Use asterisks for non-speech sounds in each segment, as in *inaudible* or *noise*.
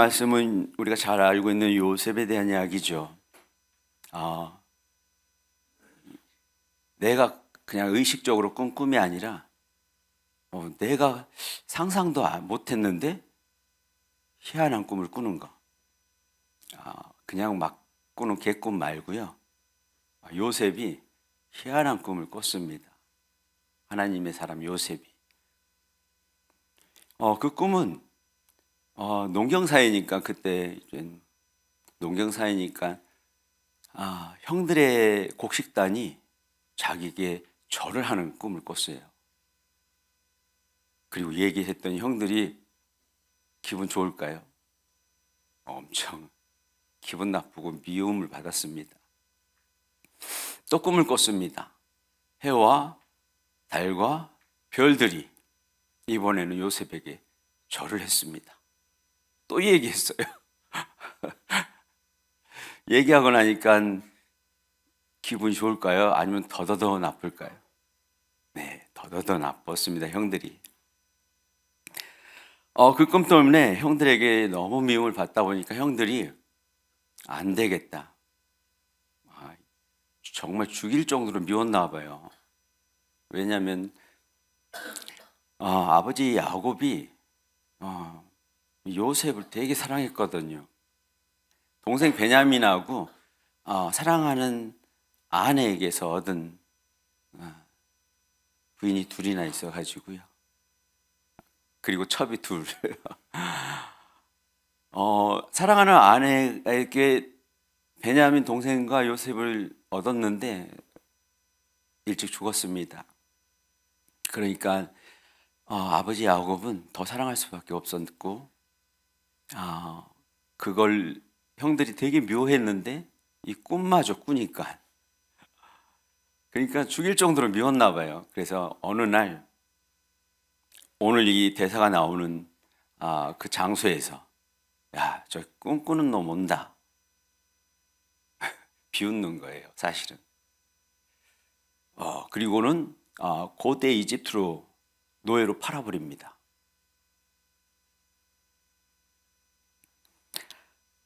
말씀은 우리가 잘 알고 있는 요셉에 대한 이야기죠. 아, 내가 그냥 의식적으로 꾼 꿈이 아니라 어, 내가 상상도 안- 못했는데 희한한 꿈을 꾸는 거. 아, 그냥 막 꾸는 개꿈 말고요. 아, 요셉이 희한한 꿈을 꿨습니다. 하나님의 사람 요셉이. 어, 그 꿈은 어, 농경사회니까 그때 이제 농경사회니까 아, 형들의 곡식단이 자기에게 절을 하는 꿈을 꿨어요. 그리고 얘기했더니 형들이 기분 좋을까요? 엄청 기분 나쁘고 미움을 받았습니다. 또 꿈을 꿨습니다. 해와 달과 별들이 이번에는 요셉에게 절을 했습니다. 또 얘기했어요. *laughs* 얘기하고 나니까 기분이 좋을까요? 아니면 더더더 나쁠까요? 네, 더더더 나빴습니다, 형들이. 어, 그 꿈 때문에 형들에게 너무 미움을 받다 보니까 형들이 안 되겠다. 아, 정말 죽일 정도로 미웠나 봐요. 왜냐하면 어, 아버지 야곱이 어, 요셉을 되게 사랑했거든요. 동생 베냐민하고 어, 사랑하는 아내에게서 얻은 어, 부인이 둘이나 있어가지고요. 그리고 첩이 둘. *laughs* 어, 사랑하는 아내에게 베냐민 동생과 요셉을 얻었는데 일찍 죽었습니다. 그러니까 어, 아버지 야곱은 더 사랑할 수밖에 없었고, 아, 그걸 형들이 되게 묘했는데 이 꿈마저 꾸니까, 그러니까 죽일 정도로 미웠나 봐요. 그래서 어느 날 오늘 이 대사가 나오는 아, 그 장소에서 야, 저 꿈꾸는 놈 온다. *laughs* 비웃는 거예요, 사실은. 어, 그리고는 아, 고대 이집트로 노예로 팔아버립니다.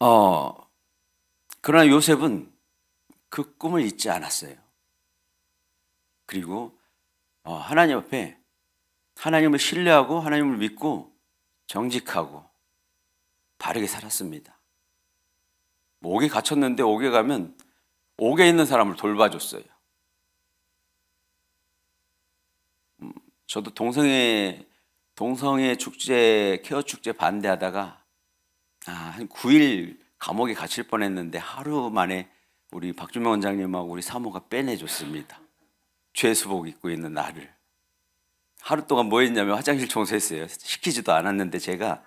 어, 그러나 요셉은 그 꿈을 잊지 않았어요. 그리고 어, 하나님 앞에 하나님을 신뢰하고 하나님을 믿고 정직하고 바르게 살았습니다. 뭐 옥에 갇혔는데 옥에 가면 옥에 있는 사람을 돌봐줬어요. 음, 저도 동성애 동성애 축제 케어 축제 반대하다가 아, 한 9일 감옥에 갇힐 뻔했는데 하루 만에 우리 박주명 원장님하고 우리 사모가 빼내줬습니다. 죄수복 입고 있는 나를 하루 동안 뭐 했냐면 화장실 청소했어요. 시키지도 않았는데 제가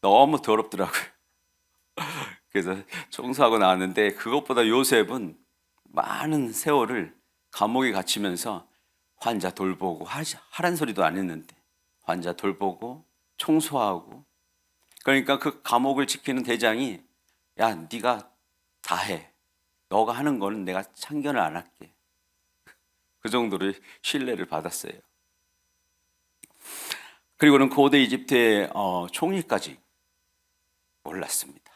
너무 더럽더라고요. *laughs* 그래서 청소하고 나왔는데 그것보다 요셉은 많은 세월을 감옥에 갇히면서 환자 돌보고 하- 하란 소리도 안 했는데 환자 돌보고 청소하고 그러니까 그 감옥을 지키는 대장이 야 네가 다 해. 너가 하는 거는 내가 참견을 안 할게. *laughs* 그 정도로 신뢰를 받았어요. 그리고는 고대 이집트의 어, 총리까지 올랐습니다.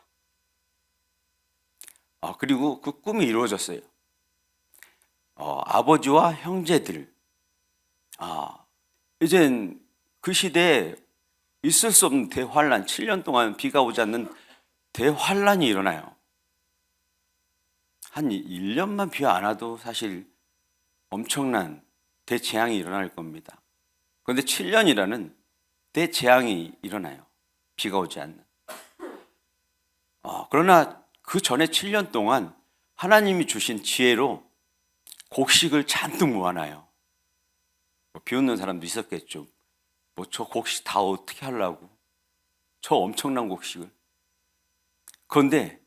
아, 그리고 그 꿈이 이루어졌어요. 어, 아버지와 형제들. 아, 이젠 그 시대에 있을 수 없는 대환란, 7년 동안 비가 오지 않는 대환란이 일어나요. 한 1년만 비안 와도 사실 엄청난 대재앙이 일어날 겁니다. 그런데 7년이라는 대재앙이 일어나요. 비가 오지 않는. 어, 그러나 그 전에 7년 동안 하나님이 주신 지혜로 곡식을 잔뜩 모아놔요. 뭐 비웃는 사람도 있었겠죠. 뭐 저 곡식 다 어떻게 하려고? 저 엄청난 곡식을. 그런데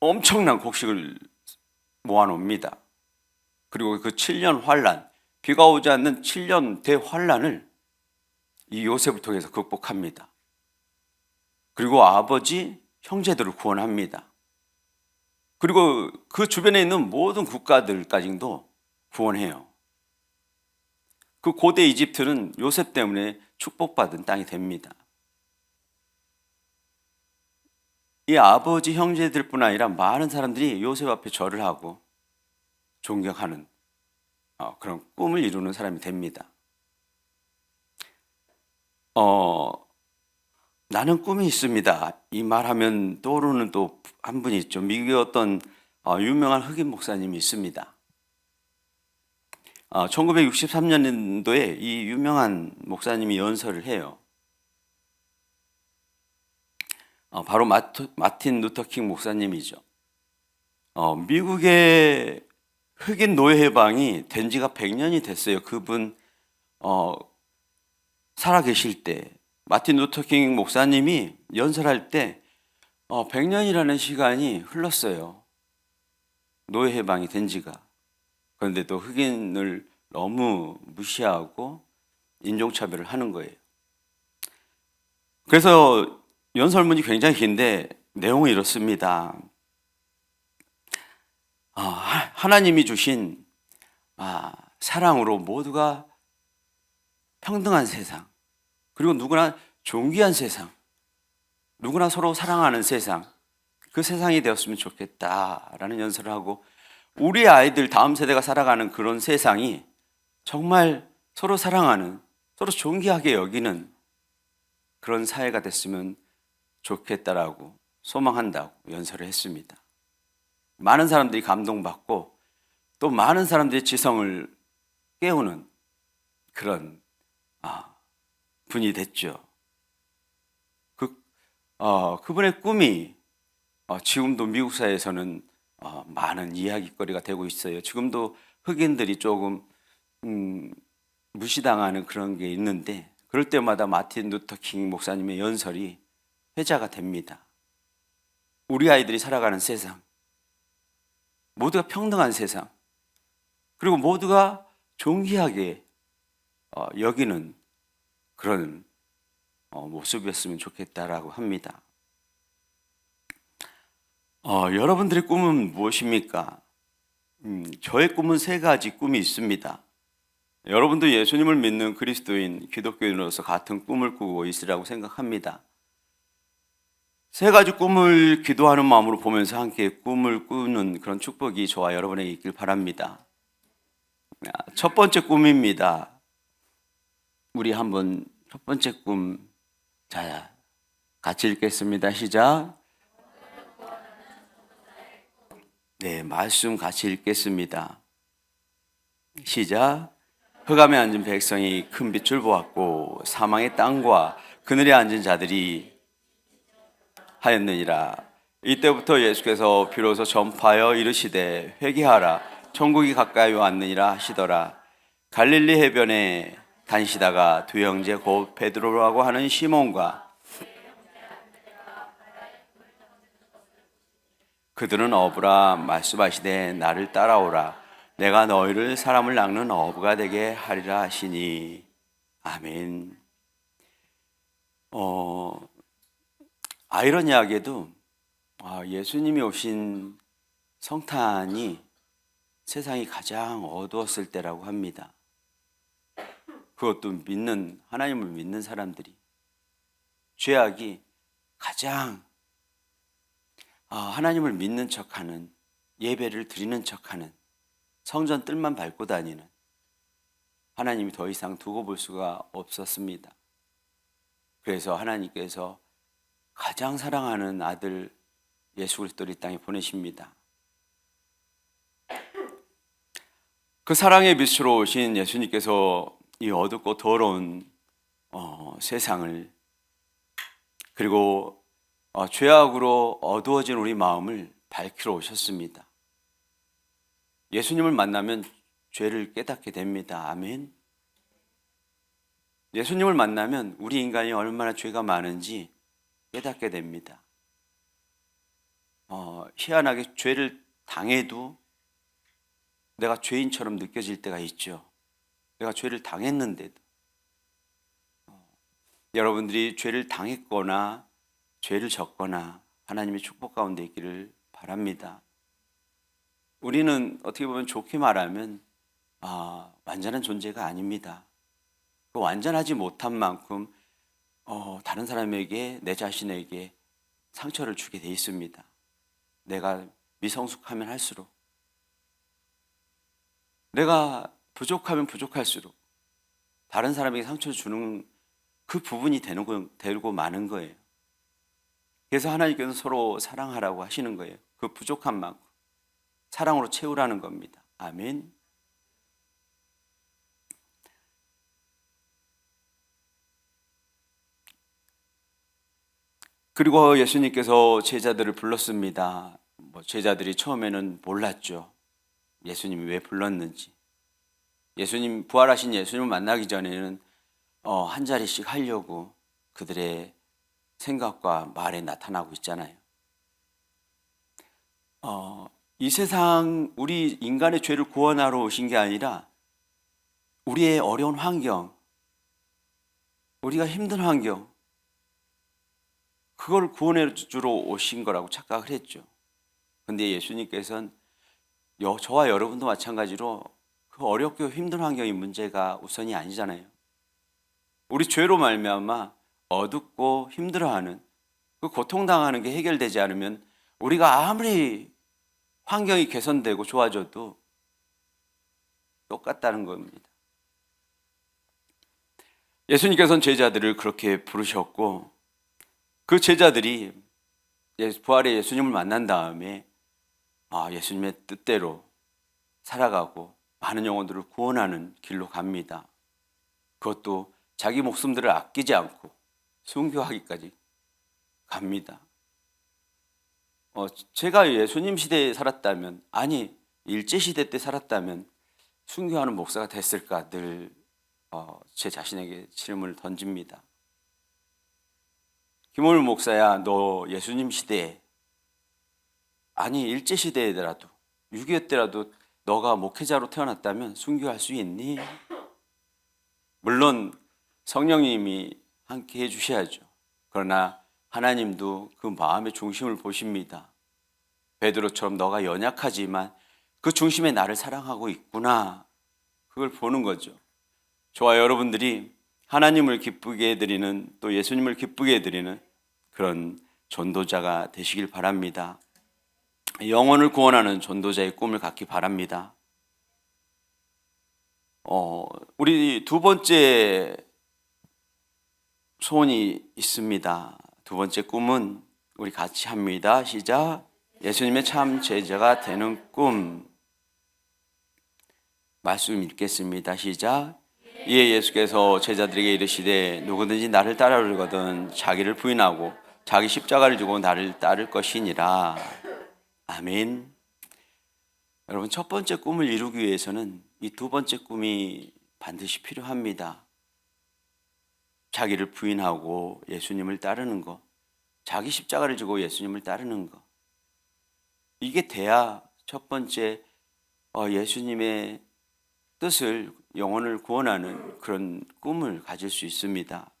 엄청난 곡식을 모아놓습니다. 그리고 그 7년 환란, 비가 오지 않는 7년 대환란을 이 요셉을 통해서 극복합니다. 그리고 아버지, 형제들을 구원합니다. 그리고 그 주변에 있는 모든 국가들까지도 구원해요. 그 고대 이집트는 요셉 때문에 축복받은 땅이 됩니다. 이 아버지 형제들뿐 아니라 많은 사람들이 요셉 앞에 절을 하고 존경하는 어, 그런 꿈을 이루는 사람이 됩니다. 어, 나는 꿈이 있습니다. 이 말하면 떠오르는 또 한 분이 있죠. 미국의 어떤 어, 유명한 흑인 목사님이 있습니다. 어, 1963년도에 이 유명한 목사님이 연설을 해요. 어, 바로 마트, 마틴 루터킹 목사님이죠. 어, 미국의 흑인 노예 해방이 된 지가 100년이 됐어요. 그분 어, 살아 계실 때 마틴 루터킹 목사님이 연설할 때 어, 100년이라는 시간이 흘렀어요. 노예 해방이 된 지가. 그런데 또 흑인을 너무 무시하고 인종차별을 하는 거예요. 그래서 연설문이 굉장히 긴데 내용은 이렇습니다. 아, 하- 하나님이 주신 아, 사랑으로 모두가 평등한 세상, 그리고 누구나 존귀한 세상, 누구나 서로 사랑하는 세상, 그 세상이 되었으면 좋겠다라는 연설을 하고 우리 아이들 다음 세대가 살아가는 그런 세상이 정말 서로 사랑하는, 서로 존귀하게 여기는 그런 사회가 됐으면 좋겠다라고 소망한다고 연설을 했습니다. 많은 사람들이 감동받고 또 많은 사람들의 지성을 깨우는 그런 아, 분이 됐죠. 그 어, 그분의 꿈이 어, 지금도 미국 사회에서는 어, 많은 이야기거리가 되고 있어요. 지금도 흑인들이 조금 음, 무시당하는 그런 게 있는데 그럴 때마다 마틴 루터 킹 목사님의 연설이 회자가 됩니다. 우리 아이들이 살아가는 세상, 모두가 평등한 세상, 그리고 모두가 존귀하게 어, 여기는 그런 어, 모습이었으면 좋겠다라고 합니다. 어, 여러분들의 꿈은 무엇입니까? 음, 저의 꿈은 세 가지 꿈이 있습니다. 여러분도 예수님을 믿는 그리스도인 기독교인으로서 같은 꿈을 꾸고 있으라고 생각합니다. 세 가지 꿈을 기도하는 마음으로 보면서 함께 꿈을 꾸는 그런 축복이 저와 여러분에게 있길 바랍니다. 아, 첫 번째 꿈입니다. 우리 한번 첫 번째 꿈, 자, 같이 읽겠습니다. 시작. 네, 말씀 같이 읽겠습니다. 시작. 흑암에 앉은 백성이 큰 빛을 보았고 사망의 땅과 그늘에 앉은 자들이 하였느니라. 이때부터 예수께서 비로소 전파하여 이르시되 회개하라 천국이 가까이 왔느니라 하시더라. 갈릴리 해변에 다니시다가 두 형제 곧 베드로라고 하는 시몬과 그들은 어부라 말씀하시되 나를 따라오라 내가 너희를 사람을 낚는 어부가 되게 하리라 하시니 아멘. 어 아이러니하게도 아, 예수님이 오신 성탄이 세상이 가장 어두웠을 때라고 합니다. 그것도 믿는 하나님을 믿는 사람들이 죄악이 가장 아, 하나님을 믿는 척하는 예배를 드리는 척하는 성전 뜰만 밟고 다니는 하나님이 더 이상 두고 볼 수가 없었습니다. 그래서 하나님께서 가장 사랑하는 아들 예수 그리스도를 이 땅에 보내십니다. 그 사랑의 빛으로 오신 예수님께서 이 어둡고 더러운 어, 세상을 그리고 어, 죄악으로 어두워진 우리 마음을 밝히러 오셨습니다. 예수님을 만나면 죄를 깨닫게 됩니다. 아멘. 예수님을 만나면 우리 인간이 얼마나 죄가 많은지 깨닫게 됩니다. 어, 희한하게 죄를 당해도 내가 죄인처럼 느껴질 때가 있죠. 내가 죄를 당했는데도. 어, 여러분들이 죄를 당했거나 죄를 졌거나 하나님의 축복 가운데 있기를 바랍니다. 우리는 어떻게 보면 좋게 말하면 아, 완전한 존재가 아닙니다. 그 완전하지 못한 만큼 어, 다른 사람에게 내 자신에게 상처를 주게 돼 있습니다. 내가 미성숙하면 할수록 내가 부족하면 부족할수록 다른 사람에게 상처를 주는 그 부분이 되고, 되고 마는 거예요. 그래서 하나님께서 서로 사랑하라고 하시는 거예요. 그 부족한 만큼 사랑으로 채우라는 겁니다. 아멘. 그리고 예수님께서 제자들을 불렀습니다. 뭐 제자들이 처음에는 몰랐죠. 예수님이 왜 불렀는지. 예수님 부활하신 예수님을 만나기 전에는 어, 한 자리씩 하려고 그들의 생각과 말에 나타나고 있잖아요. 어, 이 세상 우리 인간의 죄를 구원하러 오신 게 아니라 우리의 어려운 환경, 우리가 힘든 환경, 그걸 구원해 주러 오신 거라고 착각을 했죠. 근데 예수님께서는 여, 저와 여러분도 마찬가지로 그 어렵고 힘든 환경이 문제가 우선이 아니잖아요. 우리 죄로 말미암아 어둡고 힘들어하는 그 고통당하는 게 해결되지 않으면 우리가 아무리 환경이 개선되고 좋아져도 똑같다는 겁니다. 예수님께서는 제자들을 그렇게 부르셨고 그 제자들이 부활의 예수님을 만난 다음에 아, 예수님의 뜻대로 살아가고 많은 영혼들을 구원하는 길로 갑니다. 그것도 자기 목숨들을 아끼지 않고 순교하기까지 갑니다. 어, 제가 예수님 시대에 살았다면, 아니, 일제시대 때 살았다면, 순교하는 목사가 됐을까 늘, 어, 제 자신에게 질문을 던집니다. 김오늘 목사야, 너 예수님 시대에, 아니, 일제시대에라도, 6.25 때라도 너가 목회자로 태어났다면 순교할 수 있니? 물론 성령님이 함께 해주셔야죠. 그러나 하나님도 그 마음의 중심을 보십니다. 베드로처럼 너가 연약하지만 그 중심에 나를 사랑하고 있구나. 그걸 보는 거죠. 저와 여러분들이 하나님을 기쁘게 해드리는 또 예수님을 기쁘게 해드리는 그런 전도자가 되시길 바랍니다. 영혼을 구원하는 전도자의 꿈을 갖기 바랍니다. 어, 우리 두 번째 소원이 있습니다. 두 번째 꿈은 우리 같이 합니다. 시작. 예수님의 참 제자가 되는 꿈. 말씀 읽겠습니다. 시작. 이에 예수께서 제자들에게 이르시되 누구든지 나를 따르거든 자기를 부인하고 자기 십자가를 지고 나를 따를 것이니라. 아멘. 여러분 첫 번째 꿈을 이루기 위해서는 이 두 번째 꿈이 반드시 필요합니다. 자기를 부인하고 예수님을 따르는 것, 자기 십자가를 지고 예수님을 따르는 것. 이게 돼야 첫 번째 어, 예수님의 뜻을 영혼을 구원하는 그런 꿈을 가질 수 있습니다.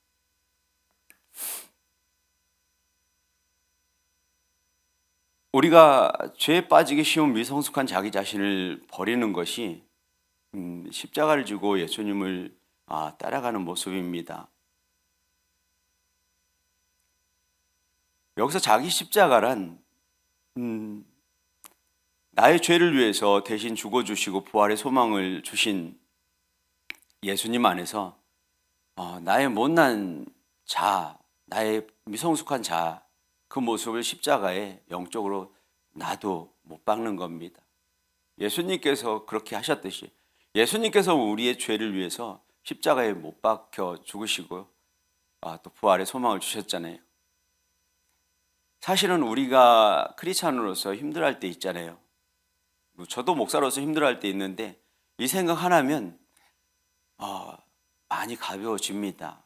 우리가 죄에 빠지기 쉬운 미성숙한 자기 자신을 버리는 것이 음, 십자가를 지고 예수님을 아, 따라가는 모습입니다. 여기서 자기 십자가란 음, 나의 죄를 위해서 대신 죽어주시고 부활의 소망을 주신 예수님 안에서 어, 나의 못난 자, 나의 미성숙한 자, 그 모습을 십자가에 영적으로 나도 못 박는 겁니다. 예수님께서 그렇게 하셨듯이 예수님께서 우리의 죄를 위해서 십자가에 못 박혀 죽으시고 아, 또 부활의 소망을 주셨잖아요. 사실은 우리가 크리스찬으로서 힘들어할 때 있잖아요. 뭐 저도 목사로서 힘들어할 때 있는데 이 생각 하나면 어, 많이 가벼워집니다.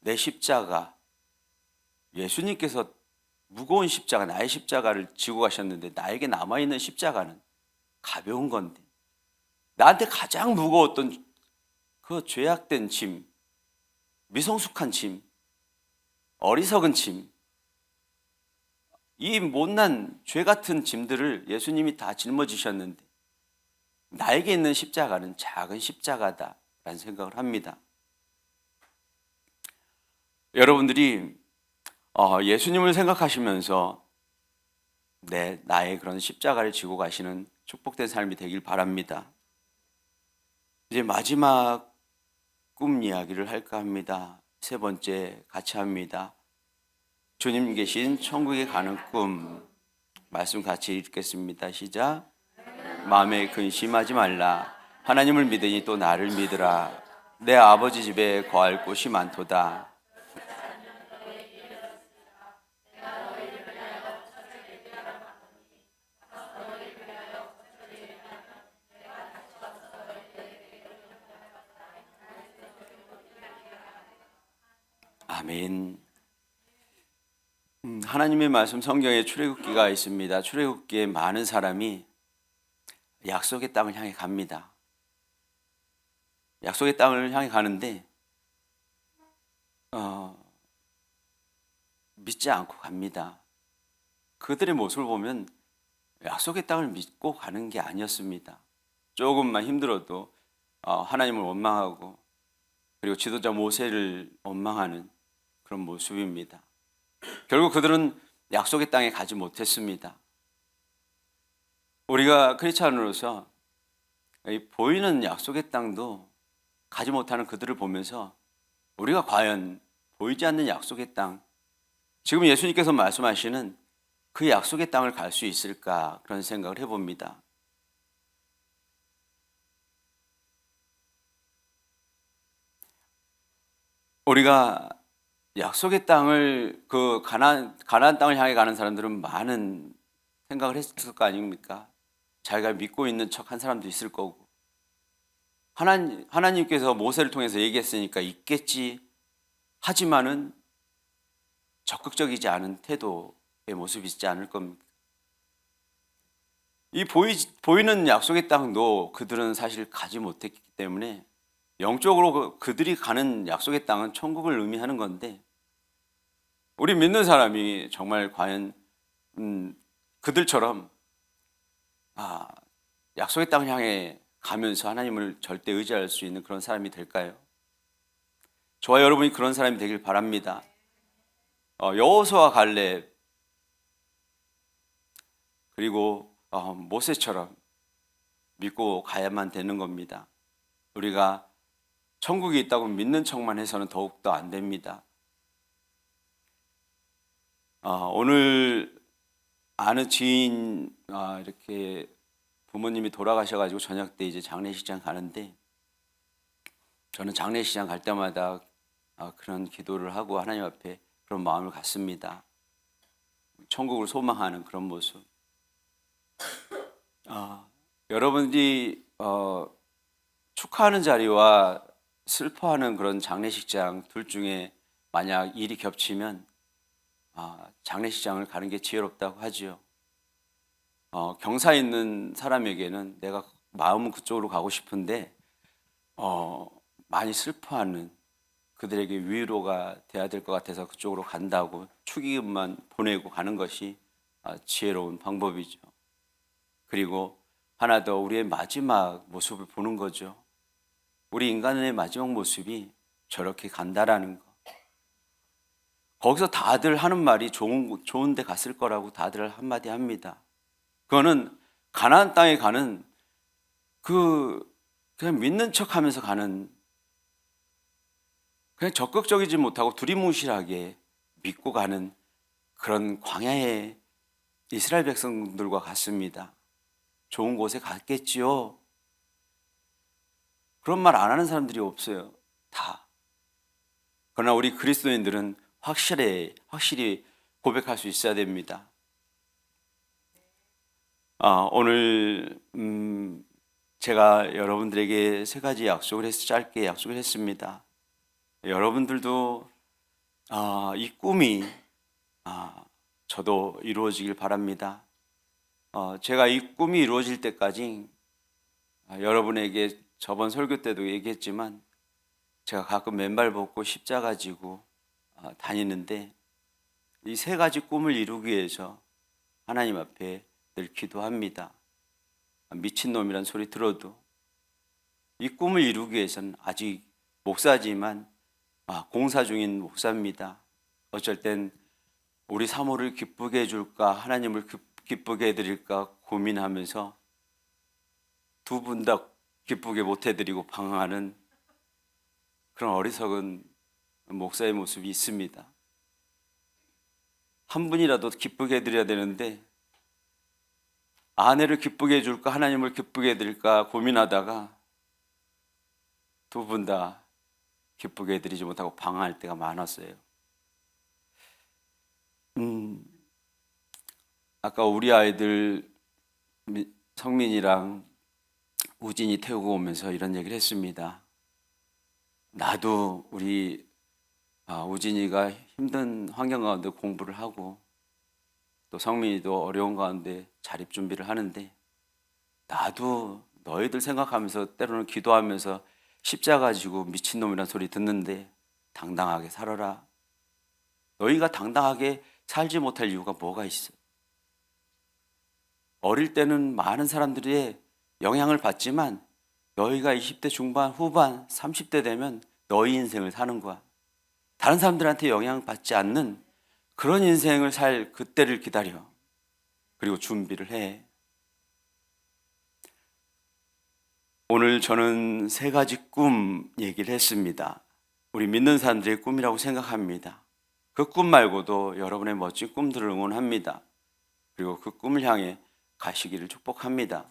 내 십자가 예수님께서 무거운 십자가 나의 십자가를 지고 가셨는데 나에게 남아 있는 십자가는 가벼운 건데 나한테 가장 무거웠던 그 죄악된 짐, 미성숙한 짐, 어리석은 짐, 이 못난 죄 같은 짐들을 예수님이 다 짊어지셨는데 나에게 있는 십자가는 작은 십자가다라는 생각을 합니다. 여러분들이 어, 예수님을 생각하시면서 내 나의 그런 십자가를 지고 가시는 축복된 삶이 되길 바랍니다. 이제 마지막 꿈 이야기를 할까 합니다. 세 번째 같이 합니다. 주님 계신 천국에 가는 꿈 말씀 같이 읽겠습니다. 시작. 마음에 근심하지 말라. 하나님을 믿으니 또 나를 믿으라. 내 아버지 집에 거할 곳이 많도다. 아멘. 음, 하나님의 말씀 성경에 출애굽기가 있습니다. 출애굽기에 많은 사람이 약속의 땅을 향해 갑니다. 약속의 땅을 향해 가는데 어, 믿지 않고 갑니다. 그들의 모습을 보면 약속의 땅을 믿고 가는 게 아니었습니다. 조금만 힘들어도 어, 하나님을 원망하고 그리고 지도자 모세를 원망하는 그런 모습입니다. 결국 그들은 약속의 땅에 가지 못했습니다. 우리가 크리스찬으로서 이 보이는 약속의 땅도 가지 못하는 그들을 보면서 우리가 과연 보이지 않는 약속의 땅, 지금 예수님께서 말씀하시는 그 약속의 땅을 갈 수 있을까 그런 생각을 해봅니다. 우리가 약속의 땅을 그 가난 가나안 땅을 향해 가는 사람들은 많은 생각을 했을 거 아닙니까? 자기가 믿고 있는 척 한 사람도 있을 거고 하나님 하나님께서 모세를 통해서 얘기했으니까 있겠지 하지만은 적극적이지 않은 태도의 모습이 있지 않을 겁니다. 이 보이, 보이는 약속의 땅도 그들은 사실 가지 못했기 때문에 영적으로 그- 그들이 가는 약속의 땅은 천국을 의미하는 건데 우리 믿는 사람이 정말 과연 음, 그들처럼 아, 약속의 땅을 향해 가면서 하나님을 절대 의지할 수 있는 그런 사람이 될까요? 저와 여러분이 그런 사람이 되길 바랍니다. 어, 여호수아 갈렙 그리고 어, 모세처럼 믿고 가야만 되는 겁니다. 우리가 천국이 있다고 믿는 척만 해서는 더욱더 안 됩니다. 어, 오늘 아는 지인 아, 이렇게 부모님이 돌아가셔가지고 저녁 때 이제 장례식장 가는데 저는 장례식장 갈 때마다 아, 그런 기도를 하고 하나님 앞에 그런 마음을 갖습니다. 천국을 소망하는 그런 모습. 아, 여러분들이 어, 축하하는 자리와 슬퍼하는 그런 장례식장 둘 중에 만약 일이 겹치면 아, 장례식장을 가는 게 지혜롭다고 하지요. 어, 경사 있는 사람에게는 내가 마음은 그쪽으로 가고 싶은데 어, 많이 슬퍼하는 그들에게 위로가 돼야 될 것 같아서 그쪽으로 간다고 축의금만 보내고 가는 것이 아, 지혜로운 방법이죠. 그리고 하나 더 우리의 마지막 모습을 보는 거죠. 우리 인간의 마지막 모습이 저렇게 간다라는 거. 거기서 다들 하는 말이 좋은 좋은 데 갔을 거라고 다들 한마디 합니다. 그거는 가나안 땅에 가는 그 그냥 믿는 척하면서 가는 그냥 적극적이지 못하고 두리뭉실하게 믿고 가는 그런 광야의 이스라엘 백성들과 같습니다. 좋은 곳에 갔겠지요. 그런 말 안 하는 사람들이 없어요. 다. 그러나 우리 그리스도인들은 확실해, 확실히 고백할 수 있어야 됩니다. 아, 오늘 음, 제가 여러분들에게 세 가지 약속을 했, 짧게 약속을 했습니다. 여러분들도 아, 이 꿈이 아, 저도 이루어지길 바랍니다. 어, 제가 이 꿈이 이루어질 때까지 아, 여러분에게 저번 설교 때도 얘기했지만 제가 가끔 맨발 벗고 십자가 지고 아, 다니는데 이 세 가지 꿈을 이루기 위해서 하나님 앞에 늘 기도합니다. 아, 미친놈이란 소리 들어도 이 꿈을 이루기 위해서는 아직 목사지만 아, 공사 중인 목사입니다. 어쩔 땐 우리 사모를 기쁘게 해줄까 하나님을 기- 기쁘게 해드릴까 고민하면서 두 분 다 기쁘게 못 해드리고 방황하는 그런 어리석은 목사의 모습이 있습니다. 한 분이라도 기쁘게 해드려야 되는데 아내를 기쁘게 해줄까 하나님을 기쁘게 해드릴까 고민하다가 두 분 다 기쁘게 해드리지 못하고 방황할 때가 많았어요. 음, 아까 우리 아이들 미- 성민이랑 우진이 태우고 오면서 이런 얘기를 했습니다. 나도 우리 아, 우진이가 힘든 환경 가운데 공부를 하고 또 성민이도 어려운 가운데 자립 준비를 하는데 나도 너희들 생각하면서 때로는 기도하면서 십자가 지고 미친놈이란 소리 듣는데 당당하게 살아라. 너희가 당당하게 살지 못할 이유가 뭐가 있어? 어릴 때는 많은 사람들의 영향을 받지만 너희가 20대 중반, 후반, 30대 되면 너희 인생을 사는 거야. 다른 사람들한테 영향받지 않는 그런 인생을 살 그때를 기다려. 그리고 준비를 해. 오늘 저는 세 가지 꿈 얘기를 했습니다. 우리 믿는 사람들의 꿈이라고 생각합니다. 그 꿈 말고도 여러분의 멋진 꿈들을 응원합니다. 그리고 그 꿈을 향해 가시기를 축복합니다.